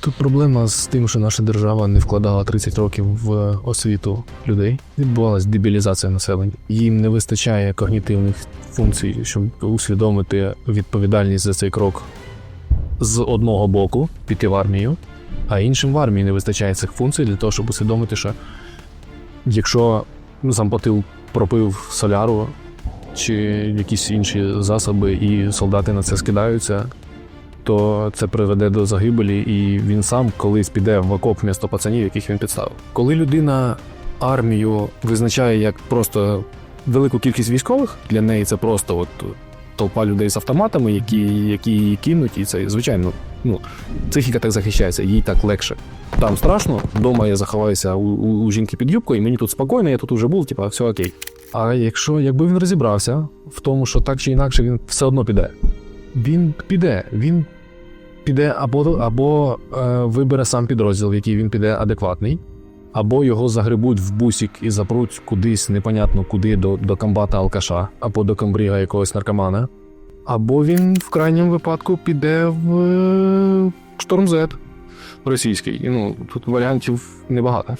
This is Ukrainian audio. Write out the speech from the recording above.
Тут проблема з тим, що наша держава не вкладала 30 років в освіту людей. Відбувалась дебілізація населення. Їм не вистачає когнітивних функцій, щоб усвідомити відповідальність за цей крок з одного боку піти в армію, а іншим в армії не вистачає цих функцій для того, щоб усвідомити, що якщо замплатив, пропив соляру чи якісь інші засоби, і солдати на це скидаються, то це приведе до загибелі, і він сам колись піде в окоп місто пацанів, яких він підставив. Коли людина армію визначає як просто велику кількість військових, для неї це просто от толпа людей з автоматами, які, які її кинуть, і це звичайно, ну психіка так захищається, їй так легше. Там страшно, вдома я заховаюся у, у, у жінки під юбкою, і мені тут спокійно, я тут уже був, типа, все окей. А якщо якби він розібрався в тому, що так чи інакше він все одно піде, він піде, він піде або, або е, вибере сам підрозділ, в який він піде адекватний, або його загребуть в бусік і запруть кудись, непонятно куди, до, до комбата алкаша, або до комбріга якогось наркомана. Або він в крайньому випадку піде в е, шторм Z російський. І, Ну, тут варіантів небагато.